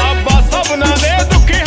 ਬਾਬਾ ਸਭਨਾ ਦੇ ਦੁਖੀ